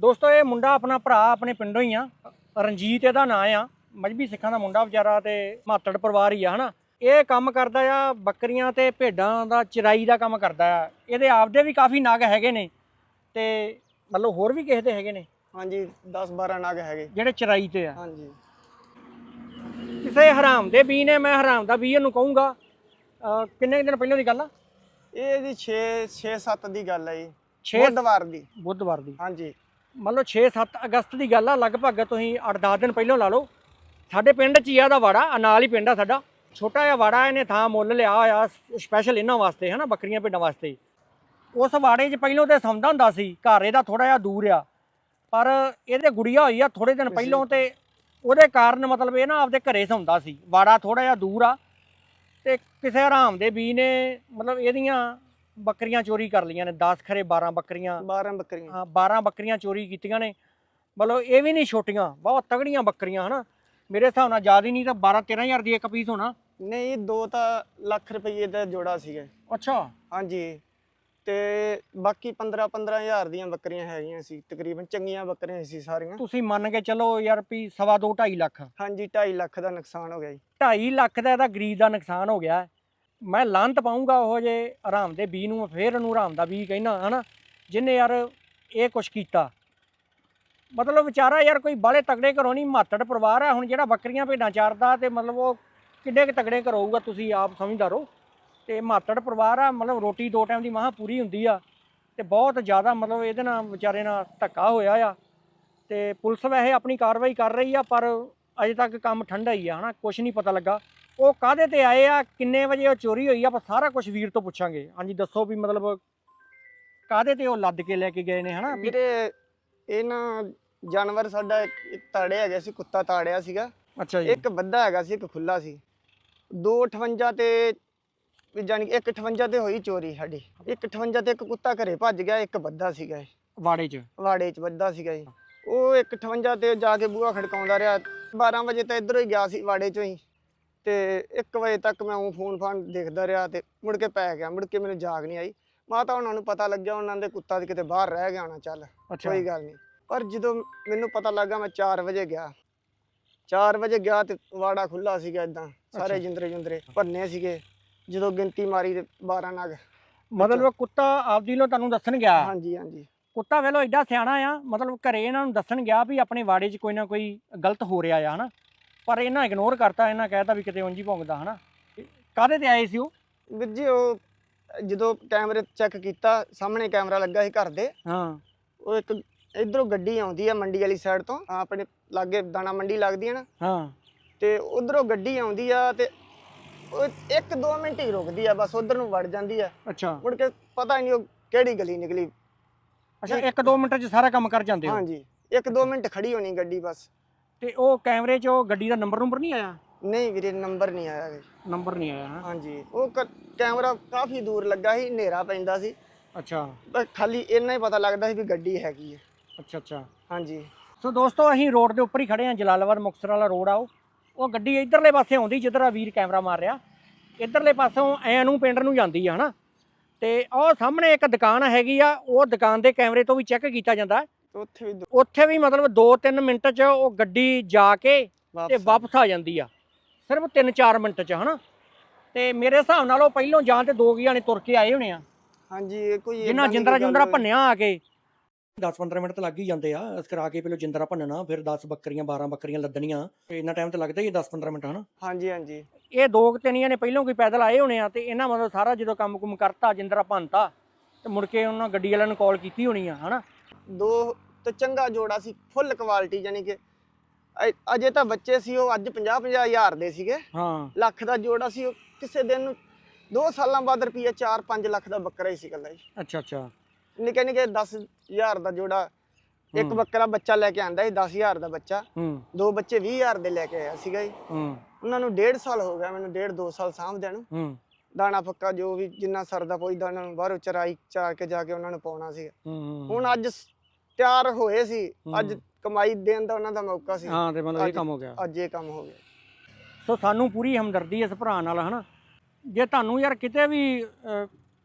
ਦੋਸਤੋ ਇਹ ਮੁੰਡਾ ਆਪਣਾ ਭਰਾ ਆਪਣੇ ਪਿੰਡੋਂ ਹੀ ਆ। ਰਣਜੀਤ ਇਹਦਾ ਨਾਂ ਆ। ਮਜਬੀ ਸਿੱਖਾਂ ਦਾ ਮੁੰਡਾ ਵਿਚਾਰਾ ਤੇ ਮਾਤੜ ਪਰਿਵਾਰ ਹੀ ਆ ਹਨਾ? ਇਹ ਕੰਮ ਕਰਦਾ ਆ ਬੱਕਰੀਆਂ ਤੇ ਭੇਡਾਂ ਦਾ ਚਰਾਈ ਦਾ ਕੰਮ ਕਰਦਾ ਆ। ਇਹਦੇ ਆਪਦੇ ਵੀ ਕਾਫੀ ਨਗ ਹੈਗੇ ਨੇ ਤੇ ਮਤਲਬ ਹੋਰ ਵੀ ਕਿਸੇ ਦੇ ਹੈਗੇ ਨੇ? ਹਾਂਜੀ 10 12 ਨਗ ਹੈਗੇ। ਜਿਹੜੇ ਚਰਾਈ ਤੇ ਆ। ਹਾਂਜੀ। ਕਿਸੇ ਹਰਾਮ ਦੇ ਬੀ ਨੇ ਮੈਂ ਹਰਾਮ ਦਾ ਬੀ ਇਹਨੂੰ ਕਹੂੰਗਾ। ਕਿੰਨੇ ਦਿਨ ਪਹਿਲਾਂ ਦੀ ਗੱਲ ਆ? ਇਹ ਜੀ 6 6 7 ਦੀ ਗੱਲ ਹੈ ਜੀ। 6 ਬੁੱਧਵਾਰ ਦੀ। ਬੁੱਧਵਾਰ ਦੀ। ਹਾਂਜੀ। ਮੰਨ ਲਓ 6-7 ਅਗਸਤ ਦੀ ਗੱਲ ਆ, ਲਗਭਗ ਤੁਸੀਂ 8-10 ਦਿਨ ਪਹਿਲਾਂ ਲਾ ਲਓ। ਸਾਡੇ ਪਿੰਡ 'ਚ ਹੀ ਆ ਦਾ ਵਾੜਾ ਆ ਨਾਲ ਹੀ ਪਿੰਡ ਆ ਸਾਡਾ। ਛੋਟਾ ਜਿਹਾ ਵਾੜਾ ਇਹਨੇ ਥਾਂ ਮੁੱਲ ਲਿਆ ਹੋਇਆ ਸਪੈਸ਼ਲ ਇਹਨਾਂ ਵਾਸਤੇ, ਹਨਾ, ਬੱਕਰੀਆਂ ਭੇਡਾਂ ਵਾਸਤੇ। ਉਸ ਵਾੜੇ 'ਚ ਪਹਿਲਾਂ ਤੇ ਸੌਂਦਾ ਹੁੰਦਾ ਸੀ, ਘਰ ਇਹਦਾ ਥੋੜਾ ਜਿਹਾ ਦੂਰ ਆ। ਪਰ ਇਹਦੇ ਗੁੜੀਆ ਹੋਈ ਆ ਥੋੜੇ ਦਿਨ ਪਹਿਲਾਂ ਤੇ ਉਹਦੇ ਕਾਰਨ ਮਤਲਬ ਇਹ ਨਾ ਆਪਦੇ ਘਰੇ ਸੌਂਦਾ ਸੀ। ਵਾੜਾ ਥੋੜਾ ਜਿਹਾ ਦੂਰ ਆ। ਤੇ ਕਿਸੇ ਹਰਾਮ ਦੇ ਬੀ ਨੇ ਮਤਲਬ ਇਹਦੀਆਂ ਬੱਕਰੀਆਂ ਚੋਰੀ ਕਰ ਲਈਆਂ ਨੇ 10 ਖਰੇ 12 ਬੱਕਰੀਆਂ। 12 ਬੱਕਰੀਆਂ। ਹਾਂ 12 ਬੱਕਰੀਆਂ ਚੋਰੀ ਕੀਤੀਆਂ ਨੇ। ਮਤਲਬ ਇਹ ਵੀ ਨਹੀਂ ਛੋਟੀਆਂ ਬਹੁਤ ਤਗੜੀਆਂ ਬੱਕਰੀਆਂ ਹਨਾ। ਮੇਰੇ ਹਿਸਾਬ ਨਾਲ ਜ਼ਿਆਦਾ ਹੀ ਨਹੀਂ ਤਾਂ 12 13000 ਦੀ ਇੱਕ ਪੀਸ ਹੋਣਾ। ਨਹੀਂ ਦੋ ਤਾਂ ਲੱਖ ਰੁਪਏ ਦਾ ਜੋੜਾ ਸੀਗਾ। ਅੱਛਾ। ਹਾਂਜੀ। ਤੇ ਬਾਕੀ 15 15000 ਦੀਆਂ ਬੱਕਰੀਆਂ ਹੈਗੀਆਂ ਸੀ ਤਕਰੀਬਨ ਚੰਗੀਆਂ ਬੱਕਰੀਆਂ ਸੀ ਸਾਰੀਆਂ। ਤੁਸੀਂ ਮੰਨ ਕੇ ਚੱਲੋ ਯਾਰ ਵੀ ਸਵਾ ਦੋ 2.5 ਲੱਖ। ਹਾਂਜੀ 2.5 ਲੱਖ ਦਾ ਨੁਕਸਾਨ ਹੋ ਗਿਆ ਜੀ। 2.5 ਲੱਖ ਦਾ ਇਹਦਾ ਗਰੀਬ ਦਾ ਨੁਕਸਾਨ ਹੋ ਗਿਆ। ਮੈਂ ਲਾਂਤ ਪਾਉਂਗਾ ਉਹ ਜੇ ਆਰਾਮ ਦੇ, ਬੀ ਨੂੰ ਮੈਂ ਫੇਰ ਇਹਨੂੰ ਆਰਾਮ ਦਾ ਬੀ ਕਹਿਣਾ ਹਨਾ? ਜਿਹਨੇ ਯਾਰ ਇਹ ਕੁਛ ਕੀਤਾ। ਮਤਲਬ ਵਿਚਾਰਾ ਯਾਰ ਕੋਈ ਬਾਲੇ ਤਗੜੇ ਘਰੋਂ ਨਹੀਂ, ਮਾਤੜ ਪਰਿਵਾਰ ਆ, ਹੁਣ ਜਿਹੜਾ ਬੱਕਰੀਆਂ ਭੇਡਾਂ ਚਾਰਦਾ ਤੇ ਮਤਲਬ ਉਹ ਕਿੱਡੇ ਕੁ ਤਗੜੇ ਘਰੋਂ ਹੋਊਗਾ, ਤੁਸੀਂ ਆਪ ਸਮਝਦਾਰੋ ਤੇ ਮਾਤੜ ਪਰਿਵਾਰ ਆ, ਮਤਲਬ ਰੋਟੀ ਦੋ ਟਾਈਮ ਦੀ ਮਹਾ ਪੂਰੀ ਹੁੰਦੀ ਆ, ਤੇ ਬਹੁਤ ਜ਼ਿਆਦਾ ਮਤਲਬ ਇਹਦੇ ਨਾਲ ਵਿਚਾਰੇ ਨਾਲ ਧੱਕਾ ਹੋਇਆ ਆ। ਤੇ ਪੁਲਿਸ ਵੈਸੇ ਆਪਣੀ ਕਾਰਵਾਈ ਕਰ ਰਹੀ ਆ, ਪਰ ਅਜੇ ਤੱਕ ਕੰਮ ਠੰਡਾ ਹੀ ਆ, ਹਨਾ? ਕੁਝ ਨਹੀਂ ਪਤਾ ਲੱਗਾ। ਉਹ ਕਾਹਦੇ ਤੇ ਆਏ ਆ? ਕਿੰਨੇ ਵਜੇ ਉਹ ਚੋਰੀ ਹੋਈ? ਆ ਆਪਾਂ ਸਾਰਾ ਕੁਝ ਵੀਰ ਤੋਂ ਪੁੱਛਾਂਗੇ। ਹਾਂਜੀ ਦੱਸੋ ਵੀ ਮਤਲਬ ਕਾਹਦੇ ਤੇ ਉਹ ਲੱਦ ਕੇ ਲੈ ਕੇ ਗਏ ਨੇ ਹਨਾ? ਵੀ- ਵੀਰੇ ਇਹ ਨਾ ਜਾਨਵਰ ਸਾਡਾ ਇੱਕ ਤਾੜਿਆ ਹੈਗਾ ਸੀ ਕੁੱਤਾ ਤਾੜਿਆ ਸੀਗਾ। ਅੱਛਾ ਜੀ। ਇੱਕ ਬੱਧਾ ਹੈਗਾ ਸੀ ਇੱਕ ਖੁੱਲਾ ਸੀ। 258 ਤੇ ਵੀ ਜਾਨੀ ਕਿ 158 ਤੇ ਹੋਈ ਚੋਰੀ ਸਾਡੀ। 158 ਤੇ ਇੱਕ ਕੁੱਤਾ ਘਰੇ ਭੱਜ ਗਿਆ ਇੱਕ ਬੱਧਾ ਸੀਗਾ ਇਹ, ਵਾੜੇ 'ਚ? ਵਾੜੇ 'ਚ ਬੱਧਾ ਸੀਗਾ ਜੀ ਉਹ 158 ਤੇ ਜਾ ਕੇ ਬੂਹਾ ਖੜਕਾਉਂਦਾ ਰਿਹਾ। 12 ਵਜੇ ਤਾਂ ਇਧਰੋਂ ਹੀ ਗਿਆ ਸੀ ਵਾੜੇ 'ਚੋਂ ਹੀ। ਤੇ 1 ਵਜੇ ਤੱਕ ਮੈਂ ਉਹ ਫੋਨ ਫਾਨ ਦੇਖਦਾ ਰਿਹਾ ਤੇ ਮੁੜ ਕੇ ਪੈ ਗਿਆ ਮੁੜ ਕੇ ਮੈਨੂੰ ਜਾਗ ਨਹੀਂ ਆਈ। ਮਾਤਾ ਉਹਨਾਂ ਨੂੰ ਪਤਾ ਲੱਗਿਆ ਉਹਨਾਂ ਦੇ ਕੁੱਤਾ ਕਿਤੇ ਬਾਹਰ ਰਹਿ ਗਿਆ ਹੋਣਾ ਚੱਲ ਅੱਛਾ। ਕੋਈ ਗੱਲ ਨਹੀਂ। ਪਰ ਜਦੋਂ ਮੈਨੂੰ ਪਤਾ ਲੱਗਾ ਮੈਂ 4 ਵਜੇ ਗਿਆ। 4 ਵਜੇ ਗਿਆ ਤੇ ਵਾੜਾ ਖੁੱਲਾ ਸੀਗਾ ਇਦਾਂ ਸਾਰੇ ਅੱਛਾ। ਜਿੰਦਰੇ ਜਿੰਦਰੇ ਭੰਨੇ ਸੀਗੇ ਜਦੋਂ ਗਿਣਤੀ ਮਾਰੀ ਤੇ 12 ਨਗ। ਮਤਲਬ ਕੁੱਤਾ ਆਪਦੀ ਲੋ ਤੁਹਾਨੂੰ ਦੱਸਣ ਗਿਆ? ਹਾਂਜੀ ਹਾਂਜੀ। ਕੁੱਤਾ ਵੇਲੋ ਐਡਾ ਸਿਆਣਾ ਆ ਮਤਲਬ ਘਰੇ ਇਹਨਾਂ ਨੂੰ ਦੱਸਣ ਗਿਆ ਵੀ ਆਪਣੇ ਵਾੜੇ 'ਚ ਕੋਈ ਨਾ ਕੋਈ ਗਲਤ ਹੋ ਰਿਹਾ ਆ ਹਨਾ? ਪਰ ਇਹਨਾਂ ਇਗਨੋਰ ਕਰਤਾ ਇਹਨਾਂ ਕਹਿਤਾ ਵੀ ਕਿਤੇ ਉਂਝ ਹੀ ਭੌਂਕਦਾ ਹਨਾ? ਤੇ ਕਾਹਦੇ ਤੇ ਆਏ ਸੀ ਉਹ? ਵੀਰ ਜੀ ਉਹ ਜਦੋਂ ਕੈਮਰੇ ਚੈੱਕ ਕੀਤਾ ਸਾਹਮਣੇ ਕੈਮਰਾ ਲੱਗਾ ਸੀ ਘਰ ਦੇ। ਹਾਂ। ਉਹ ਇੱਕ ਇਧਰੋਂ ਗੱਡੀ ਆਉਂਦੀ ਆ ਮੰਡੀ ਵਾਲੀ ਸਾਈਡ ਤੋਂ ਆਪਣੇ ਲਾਗੇ ਦਾਣਾ ਮੰਡੀ ਲੱਗਦੀ ਹੈ ਨਾ। ਹਾਂ। ਤੇ ਉਧਰੋਂ ਗੱਡੀ ਆਉਂਦੀ ਆ ਤੇ ਉਹ 1-2 ਮਿੰਟ ਹੀ ਰੁਕਦੀ ਆ ਬਸ ਉਧਰ ਨੂੰ ਵੜ ਜਾਂਦੀ ਆ। ਅੱਛਾ। ਮੁੜ ਕੇ ਪਤਾ ਨਹੀਂ ਉਹ ਕਿਹੜੀ ਗਲੀ ਨਿਕਲੀ। ਅੱਛਾ 1-2 ਮਿੰਟ 'ਚ ਸਾਰਾ ਕੰਮ ਕਰ ਜਾਂਦੇ ਹੋ? ਹਾਂਜੀ। 1-2 ਮਿੰਟ ਖੜੀ ਹੋਣੀ ਗੱਡੀ ਬਸ। ਤੇ ਉਹ ਕੈਮਰੇ 'ਚ ਉਹ ਗੱਡੀ ਦਾ ਨੰਬਰ ਨੰਬਰ ਨਹੀਂ ਆਇਆ? ਨਹੀਂ ਵੀਰੇ ਨੰਬਰ ਨਹੀਂ ਆਇਆ ਜੀ। ਨੰਬਰ ਨਹੀਂ ਆਇਆ ਹਾਂ? ਹਾਂਜੀ। ਉਹ ਕ- ਕੈਮਰਾ ਕਾਫੀ ਦੂਰ ਲੱਗਾ ਸੀ ਹਨੇਰਾ ਪੈਂਦਾ ਸੀ। ਅੱਛਾ। ਬਸ ਖਾਲੀ ਇੰਨਾ ਹੀ ਪਤਾ ਲੱਗਦਾ ਸੀ ਵੀ ਗੱਡੀ ਹੈਗੀ ਹੈ ਅੱਛਾ ਅੱਛਾ। ਹਾਂਜੀ। ਸੋ ਦੋਸਤੋ ਅਸੀਂ ਰੋਡ ਦੇ ਉੱਪਰ ਹੀ ਖੜੇ ਹਾਂ ਜਲਾਲਾਬਾਦ ਮੁਕਤਸਰ ਵਾਲਾ ਰੋਡ ਆ ਉਹ। ਉਹ ਗੱਡੀ ਇਧਰਲੇ ਪਾਸੇ ਆਉਂਦੀ ਜਿੱਧਰ ਆ ਵੀਰ ਕੈਮਰਾ ਮਾਰ ਰਿਹਾ। ਇਧਰਲੇ ਪਾਸੋਂ ਐ ਨੂੰ ਪਿੰਡ ਨੂੰ ਜਾਂਦੀ ਆ ਹਨਾ? ਤੇ ਉਹ ਸਾਹਮਣੇ ਇੱਕ ਦੁਕਾਨ ਹੈਗੀ ਆ ਉਹ ਦੁਕਾਨ ਦੇ ਕੈਮਰੇ ਤੋਂ ਵੀ ਚੈੱਕ ਕੀਤਾ ਜਾਂਦਾ। ਉੱਥੇ ਵੀ ਉੱਥੇ ਵੀ ਮਤਲਬ 2-3 ਮਿੰਟ 'ਚ ਉਹ ਗੱਡੀ ਜਾ ਕੇ ਤੇ ਵਾਪਸ ਆ ਜਾਂਦੀ ਆ। ਸਿਰਫ 3-4 ਮਿੰਟ 'ਚ ਹਨਾ? ਤੇ ਮੇਰੇ ਹਿਸਾਬ ਨਾਲ ਉਹ ਪਹਿਲੋਂ ਜਾਂ ਤੇ ਦੋ ਗਿਆਣੇ ਤੁਰ ਕੇ ਆਏ ਹੋਣੇ ਆ। ਹਾਂਜੀ ਇਹ ਕੋਈ ਜਿੰਨਾ ਜਿੰਦਰਾ ਜੁੰਦਰਾ ਭੰਨਿਆ ਆ ਕੇ। 10-15 ਮਿੰਟ ਤਾਂ ਲੱਗ ਹੀ ਜਾਂਦੇ ਆ। ਇਸ ਕਰਾ ਕੇ ਪਹਿਲਾਂ ਜਿੰਦਰਾ ਭੰਨਣਾ ਫਿਰ 10 ਬੱਕਰੀਆਂ 12 ਬੱਕਰੀਆਂ ਲੱਦਣੀਆਂ। ਤੇ ਇੰਨਾ ਟਾਈਮ ਤਾਂ ਲੱਗਦਾ ਹੀ 10-15 ਮਿੰਟ ਹਨਾ? ਹਾਂਜੀ ਹਾਂਜੀ। ਇਹ ਦੋ ਤਿੰਨੀਆਂ ਨੇ ਪਹਿਲਾਂ ਕੋਈ ਪੈਦਲ ਆਏ ਹੋਣੇ ਆ ਤੇ ਇਹਨਾਂ ਮਤਲਬ ਸਾਰਾ ਜਦੋਂ ਕੰਮ ਕੁਮ ਕਰਤਾ ਜਿੰਦਰਾ ਭੰਨਤਾ ਤੇ ਮੁੜ ਕੇ ਉਹਨਾਂ ਗੱਡੀ ਵਾਲਿਆਂ ਨੂੰ ਕਾਲ ਕੀਤੀ ਹੋਣੀ ਆ ਹਨਾ? ਦੋ ਤੇ ਚੰਗਾ ਜੋੜਾ ਸੀ ਫੁੱਲ ਕੁਆਲਿਟੀ ਯਾਨੀ ਕਿ। ਅ- ਅਜੇ ਤਾਂ ਬੱਚੇ ਸੀ ਉਹ ਅੱਜ 50 50 ਹਜ਼ਾਰ ਦੇ ਸੀਗੇ। ਹਾਂ। ਲੱਖ ਦਾ ਜੋੜਾ ਸੀ ਉਹ ਕਿਸੇ ਦਿਨ ਨੂੰ 2 ਸਾਲਾਂ ਬਾਅਦ ਰੁਪਈਆ 4-5 ਲੱਖ ਦਾ ਬੱਕਰਾ ਹੀ ਸੀ ਕੱਲਾ ਜੀ। ਅੱਛਾ ਅੱਛਾ। ਨਿੱਕੇ ਨਿੱਕੇ 10000 ਦਾ ਜੋੜਾ ਇੱਕ ਹੂੰ। ਬੱਕਰਾ ਬੱਚਾ ਲੈ ਕੇ ਆਂਦਾ ਸੀ 10000 ਦਾ ਬੱਚਾ। ਹੂੰ। ਦੋ ਬੱਚੇ 20000 ਦੇ ਲੈ ਕੇ ਆਇਆ ਸੀਗਾ ਜੀ। ਹੂੰ। ਉਹਨਾਂ ਨੂੰ 1.5 ਸਾਲ ਹੋ ਗਿਆ ਮੈਨੂੰ 1.5 2 ਸਾਲ ਸਾਂਭਦਿਆਂ ਨੂੰ। ਹੂੰ। ਦਾਣਾ ਫੱਕਾ ਜੋ ਵੀ ਜਿੰਨਾ ਸਰਦਾ ਪਹੁੰਚਦਾ ਉਹਨਾਂ ਨੂੰ ਬਾਹਰੋਂ ਚਰਾਈ ਚਾਰ ਕੇ ਜਾ ਕੇ ਉਹਨਾਂ ਨੂੰ ਪਾਉਣਾ ਸੀ ਹੁਣ ਅੱਜ ਤਿਆਰ ਹੋਏ ਸੀ ਅੱਜ। ਕਮਾਈ ਦੇਣ ਦਾ ਉਹਨਾਂ ਦਾ ਮੌਕਾ ਸੀ। ਹਾਂ ਤੇ ਮਤਲਬ ਇਹ ਕੰਮ ਹੋ ਗਿਆ। ਅੱਜ ਇਹ ਕੰਮ ਹੋ ਗਿਆ। ਸੋ ਸਾਨੂੰ ਪੂਰੀ ਹਮਦਰਦੀ ਇਸ ਭਰਾ ਨਾਲ ਹਨਾ? ਜੇ ਤੁਹਾਨੂੰ ਯਾਰ ਕਿਤੇ ਵੀ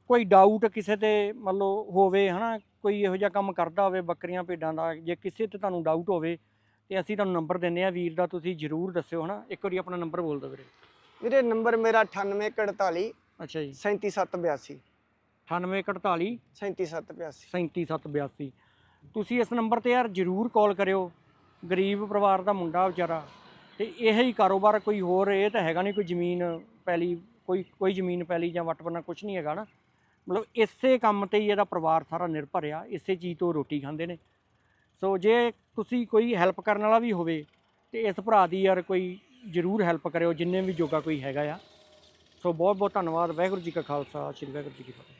ਕੋਈ ਡਾਊਟ ਕਿਸੇ ਤੇ ਮੰਨ ਲਓ ਹੋਵੇ ਹਨਾ? ਕੋਈ ਇਹੋ ਜਿਹਾ ਕੰਮ ਕਰਦਾ ਹੋਵੇ ਬੱਕਰੀਆਂ ਭੇਡਾਂ ਦਾ ਜੇ ਕਿਸੇ ਤੇ ਤੁਹਾਨੂੰ ਡਾਊਟ ਹੋਵੇ ਤੇ ਅਸੀਂ ਤੁਹਾਨੂੰ ਨੰਬਰ ਦਿੰਨੇ ਆ ਵੀਰ ਦਾ ਤੁਸੀਂ ਜ਼ਰੂਰ ਦੱਸਿਓ ਹਨਾ? ਇੱਕ ਵਾਰੀ ਆਪਣਾ ਨੰਬਰ ਬੋਲ ਦਿਓ ਵੀਰੇ। ਵੀਰੇ ਨੰਬਰ ਮੇਰਾ 9841 ਅੱਛਾ ਜੀ। 37782 9841 37782 37782 ਤੁਸੀਂ ਇਸ ਨੰਬਰ ਤੇ ਯਾਰ ਜ਼ਰੂਰ ਕਾਲ ਕਰਿਓ। ਗਰੀਬ ਪਰਿਵਾਰ ਦਾ ਮੁੰਡਾ ਵਿਚਾਰਾ। ਤੇ ਇਹ ਹੀ ਕਾਰੋਬਾਰ ਕੋਈ ਹੋਰ ਇਹ ਤਾਂ ਹੈਗਾ ਨਹੀਂ ਕੋਈ ਜ਼ਮੀਨ ਪੈਲੀ ਕੋਈ ਕੋਈ ਜ਼ਮੀਨ ਪੈਲੀ ਜਾਂ ਵਟਵਰਨਾ ਕੁਝ ਨਹੀਂ ਹੈਗਾ ਨਾ। ਮਤਲਬ ਇਸੇ ਕੰਮ ਤੇ ਹੀ ਇਹਦਾ ਪਰਿਵਾਰ ਸਾਰਾ ਨਿਰਭਰ ਆ। ਇਸੇ ਚੀਜ਼ ਤੋਂ ਰੋਟੀ ਖਾਂਦੇ ਨੇ। ਸੋ ਜੇ ਤੁਸੀਂ ਕੋਈ ਹੈਲਪ ਕਰਨ ਵਾਲਾ ਵੀ ਹੋਵੇ ਤੇ ਇਸ ਭਰਾ ਦੀ ਯਾਰ ਕੋਈ ਜ਼ਰੂਰ ਹੈਲਪ ਕਰਿਓ, ਜਿੰਨੇ ਵੀ ਜੋਗਾ ਕੋਈ ਹੈਗਾ ਆ। ਸੋ ਬਹੁਤ ਬਹੁਤ ਧੰਨਵਾਦ, ਵਾਹਿਗੁਰੂ ਜੀ ਕਾ ਖਾਲਸਾ, ਸ੍ਰੀ ਵਾਹਿਗੁਰੂ ਜੀ ਕੀ ਫਤਿਹ।